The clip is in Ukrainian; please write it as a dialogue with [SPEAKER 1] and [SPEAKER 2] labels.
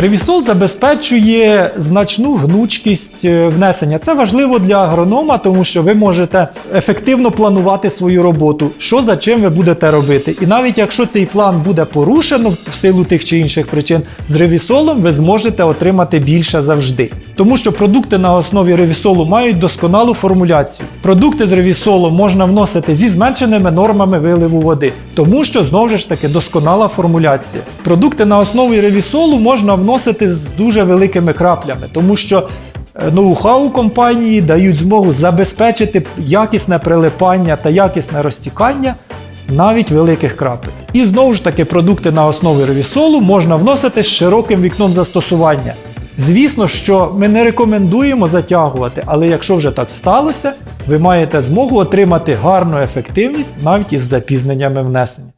[SPEAKER 1] Ревісол забезпечує значну гнучкість е, внесення. Це важливо для агронома, тому що ви можете ефективно планувати свою роботу, що за чим ви будете робити. І навіть якщо цей план буде порушено в силу тих чи інших причин, з ревісолом ви зможете отримати більше завжди. Тому що продукти на основі ревісолу мають досконалу формуляцію. Продукти з ревісолом можна вносити зі зменшеними нормами виливу води, тому що знову ж таки досконала формуляція. Продукти на основі ревісолу можна вносити з дуже великими краплями, тому що е, ноу-хау компанії дають змогу забезпечити якісне прилипання та якісне розтікання навіть великих крапель. І знову ж таки, продукти на основі ревісолу можна вносити з широким вікном застосування. Звісно, що ми не рекомендуємо затягувати, але якщо вже так сталося, ви маєте змогу отримати гарну ефективність навіть із запізненнями внесення.